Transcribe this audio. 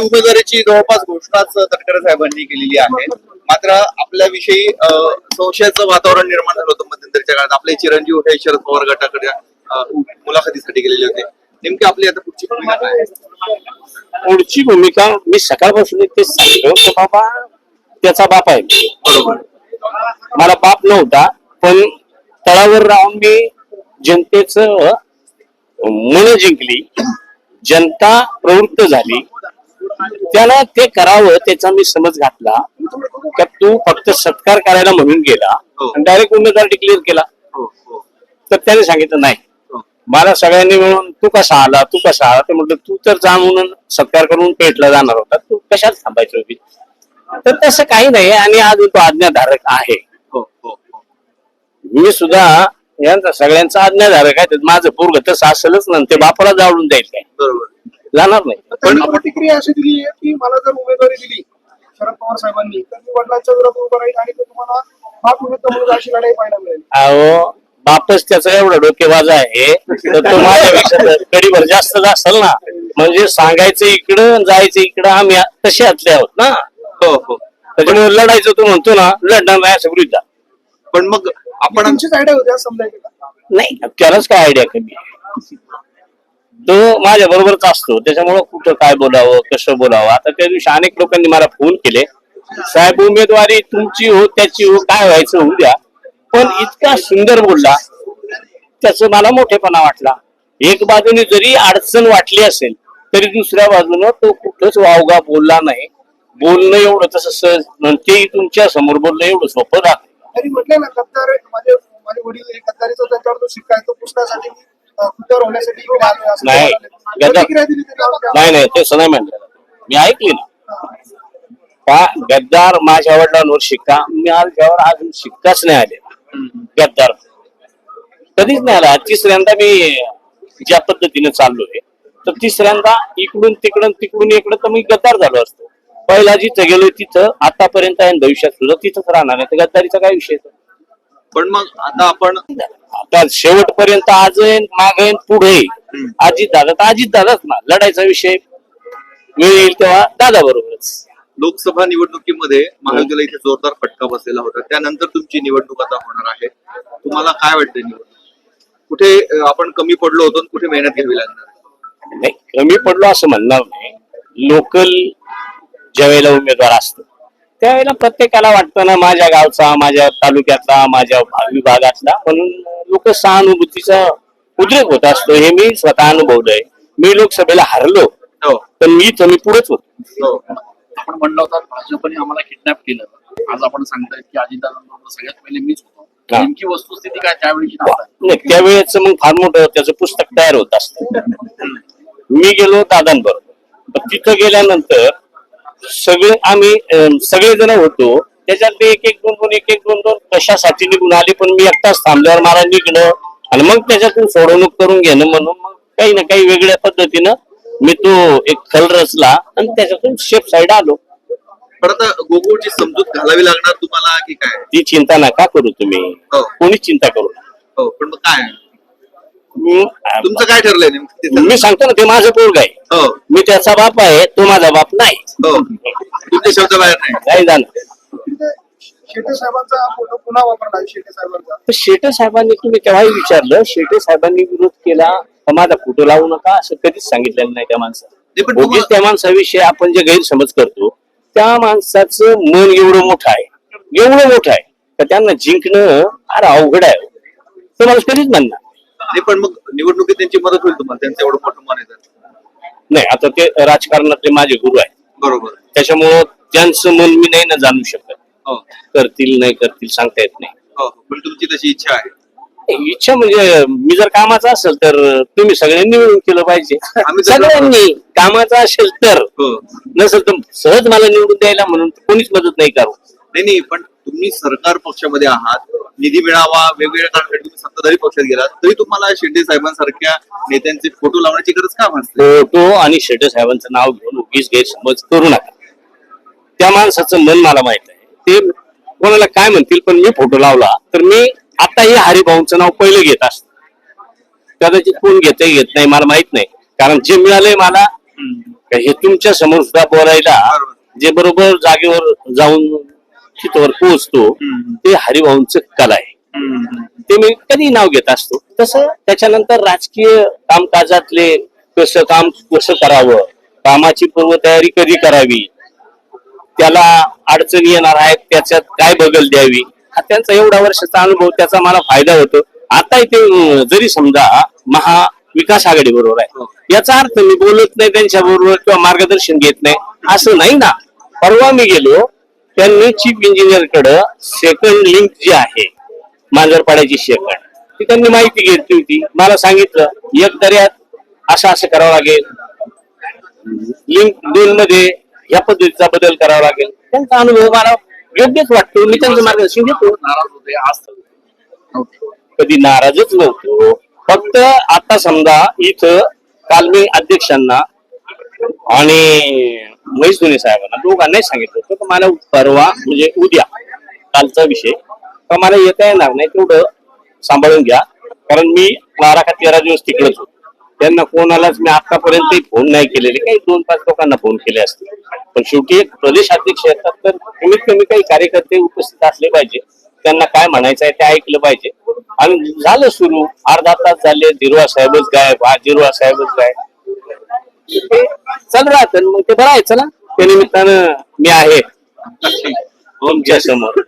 उमेदवारीची जवळपास घोषणाच तटकरे साहेबांनी केलेली आहे. मात्र आपल्याविषयी संशयाचं वातावरण निर्माण झालं होतं मध्यंतरीच्या काळात. आपले चिरंजीव हे शरद पवार गटाकडे मुलाखतीसाठी गेलेले होते. नेमकी आपली आता पुढची भूमिका काय आहे? पुढची भूमिका मी सकाळपासून तेच सांगतो की बाबा त्याचा बाप आहे. बरोबर. मला बाप नव्हता पण तळावर राहून मी जनतेच मन जिंकली. जनता प्रवृत्त झाली. त्याला ते करावं त्याचा मी समज घातला. का तू फक्त सत्कार करायला म्हणून गेला हो. डायरेक्ट उमेदवार डिक्लेअर केला. हो हो. तर त्याने सांगितलं नाही. हो. मला सगळ्यांनी मिळून तू कसा आला तू कसा आला? ते म्हटलं तू तर जा म्हणून सत्कार करून पेटला जाणार होता. तू कशात थांबायची होती? तर तसं काही नाही आणि अजून तो आज्ञाधारक आहे. हो हो हो. मी सुद्धा यांचा सगळ्यांचा आज्ञाधारक आहे. माझं पूर्व तसं असेलच ना ते बापाला जाळून जाईल काय बरोबर. जाणार नाही. त्यांनी प्रतिक्रिया अशी दिली आहे की मला जर उमेदवारी दिली शरद पवार साहेबांनी तर मी वडिलांच्या विरोधात उभं राहील आणि ते तुम्हाला बाप विरुद्ध मुलगा अशी लढाई पाहायला मिळेल. अहो बापच त्याचा एवढा डोकेबाज आहे तर तो माझ्यापेक्षा कडीभर जास्त असेल ना. म्हणजे सांगायचं इकडं जायचं इकडं आम्ही तसे आतले आहोत ना. हो हो. त्याच्यामुळे लढायचं तो म्हणतो ना लढणार नाही असं गृहीत धरा. पण मग आपण तुमचीच आयडिया होती असं समजायचं नाही त्यालाच काय आयडिया कमी आहे. तो माझ्या बरोबरच असतो. त्याच्यामुळं कुठं काय बोलावं कसं बोलावं? आता त्या दिवशी अनेक लोकांनी मला फोन केले. साहेब उमेदवारी तुमची हो त्याची हो काय व्हायचं होऊ द्या. पण इतका सुंदर बोलला. त्याच मला मोठेपणा वाटला. एक बाजूने जरी अडचण वाटली असेल तरी दुसऱ्या बाजूनं तो कुठंच वावगा बोलला नाही. बोलणं एवढं तसं सहज आणि तेही तुमच्यासमोर बोलणं एवढं सोपं राहत तरी ना गद्दार माझे माझे वडील गद्दारीचा त्यांच्यावर जो पुस्तकासाठी होण्यासाठी इकडे असं नाही. ते प्रतिक्रिया दिली नाही नाही नाही म्हणलं मी ऐकली ना. का गद्दार माझ्या वडिलांवर शिक्का? मी आल्यावर अजून शिक्काच नाही आले. गद्दार. कधीच नाही आला. तिसऱ्यांदा मी ज्या पद्धतीने चाललोय तर तिसऱ्यांदा इकडून तिकडून तिकडून इकडं तर मी गद्दार झालो असतो. पहिला जिथं गेलोय तिथं आतापर्यंत आहे भविष्यात सुद्धा तिथंच राहणार आहे तर गद्दारीचा काय विषय आहे? पण मग आता आपण आता शेवटपर्यंत आज माग पुढे अजित दादा तर अजित दादाच ना. लढायचा विषय वेळ येईल तेव्हा दादा बरोबरच. लोकसभा निवडणुकीमध्ये महायुतीला इथे जोरदार फटका बसलेला होता. त्यानंतर तुमची निवडणूक आता होणार आहे. तुम्हाला काय वाटतं निवडणूक? कुठे आपण कमी पडलो होतो कुठे मेहनत घ्यावी लागणार? नाही कमी पडलो असं म्हणणार नाही. लोकल ज्या वेळेला उमेदवार असतो त्यावेळेला प्रत्येकाला वाटतं ना माझ्या गावचा माझ्या तालुक्यातला माझ्या विभागातला. म्हणून लोक सहानुभूतीचा उद्रेक होत असतो. हे मी स्वतः अनुभवलंय. मी लोकसभेला हरलो. हो. पण मी तर मी पुढेच होतो. हो. आपण म्हणलं होतं भाजपने आम्हाला किडनॅप केलं. आज आपण सांगताय की अजितदादांबरोबर सगळ्यात पहिले मीच होतो. हा. नेमकी वस्तुस्थिती काय त्यावेळीची नाव नाही त्यावेळेच मग फार मोठं त्याचं पुस्तक तयार होत असत. मी गेलो दादांबरोबर. तिथं गेल्यानंतर सगळे आम्ही सगळेजण होतो. त्याच्यात एक एक दोन दोन एक एक दोन दोन कशासाठी निघून आले पण मी एकटाच थांबल्यावर मला निघणं आणि मग त्याच्यातून सोडवणूक करून घेणं म्हणून मग काही ना काही वेगळ्या पद्धतीनं मी तो एक खल रचला आणि त्याच्यातून शेप साईड आलो. पण आता गोकुळची समजूत घालावी लागणार तुम्हाला की काय? ती चिंता नका करू तुम्ही. हो. कोणीच चिंता करू. हो पण मग काय? तुमचं काय ठरलंय नेमकं ते. मी सांगतो ना ते माझं पोरग आहे. हो. मी त्याचा बाप आहे तो माझा बाप नाही. हो. तुमचे शब्द बाहेर नाही. नाही जाणार. शेटे साहेबांचा फोटो पुन्हा वापरला शेटे साहेबांचा. तर शेटे साहेबांनी तुम्ही तेव्हाही विचारलं शेटे साहेबांनी विरोध केला माझा फोटो लावू नका असं कधीच सांगितलेलं नाही त्या माणसाला उगीच त्या माणसाविषयी आपण जे गैरसमज करतो त्या माणसाचं मन एवढं मोठं आहे एवढं मोठं आहे तर त्यांना जिंकणं फार अवघड आहे. तुम्हाला कधीच म्हणणार नाही पण मग निवडणुकीत त्यांची मदत होईल तुम्हाला त्यांचं एवढं मोठं मन आहे तर. नाही आता ते राजकारणातले माझे गुरु आहेत. बरोबर. त्याच्यामुळं त्यांचं मन मी नाही ना जाणू शकत. हो. करतील नाही करतील सांगता येत नाही. हो पण तुमची तशी इच्छा आहे. इच्छा म्हणजे मी जर कामाचा असेल तर तुम्ही सगळ्यांनी मिळून केलं पाहिजे. आम्ही तर- सगळ्यांनी कामाचा असेल तर. हो. नसेल तर सहज मला निवडून द्यायला म्हणून कोणीच मदत नाही करू. नाही नाही पण तुम्ही सरकार पक्षामध्ये आहात. निधी मिळावा वेगवेगळ्या कारणासाठी तुम्ही सत्ताधारी पक्षात गेलात तरी तुम्हाला शिंदे साहेबांसारख्या नेत्यांचे फोटो लावण्याची गरज का भासते? फोटो आणि शेटे साहेबांचं नाव घेऊन उगीच गैरसमज करू नका. त्या माणसाचं मन मला माहीत आहे. ते कोणाला काय म्हणतील पण मी फोटो लावला तर मी आताही हरिभाऊंचं नाव पहिलं घेत असत. कदाचित कोण घेत घेत नाही मला माहीत नाही. कारण जे मिळालंय मला हे तुमच्यासमोर सुद्धा बोलायला. जे बरोबर जागेवर जाऊन तिथवर पोहोचतो. ते हरिभाऊंच कला आहे. ते मी कधी नाव घेत असतो. तसं त्याच्यानंतर राजकीय कामकाजातले कसं काम कसं करावं कामाची पूर्वतयारी कधी करावी त्याला अडचणी येणार आहेत त्याच्यात काय बदल द्यावी हा त्यांचा एवढा वर्षाचा अनुभव त्याचा मला फायदा होतो. आता ते अं, जरी समजा महाविकास आघाडी बरोबर आहे याचा अर्थ मी बोलत नाही त्यांच्या बरोबर किंवा मार्गदर्शन घेत नाही असं नाही ना. परवा मी गेलो त्यांनी चीफ इंजिनियरकडे सेकंड लिंक जी आहे मांजरपाड्याची सेकंड ती त्यांनी माहिती घेतली होती. मला सांगितलं एक दर्यात असं असं करावं लागेल. लिंक दोन मध्ये या पद्धतीचा बदल करावा लागेल. त्यांचा अनुभव मला योग्यच वाटतो. मी त्यांचं मार्गदर्शन घेतो. कधी नाराजच नव्हतो. फक्त आता समजा इथं काल मी अध्यक्षांना आणि महेश धोनी साहेबांना दोघांनाही सांगितलं होतं. मला परवा म्हणजे उद्या कालचा विषय तर मला येता येणार नाही तेवढं सांभाळून घ्या. कारण मी बारा का तेरा दिवस तिकडेच होतो. त्यांना कोणालाच मी आतापर्यंत फोन नाही केलेले. काही दोन पाच लोकांना फोन केले असतील. पण शेवटी एक प्रदेश अध्यक्ष येतात तर कमीत कमी काही कार्यकर्ते उपस्थित असले पाहिजे. त्यांना काय म्हणायचं आहे ते ऐकलं पाहिजे. आणि झालं सुरू. अर्धा तास झाले दिरवा साहेबच गायब. हा दिरवा साहेबच गायब. चल राहत मग ते बरं आहे चला. त्या निमित्तानं मी आहे. तुमच्यासमोर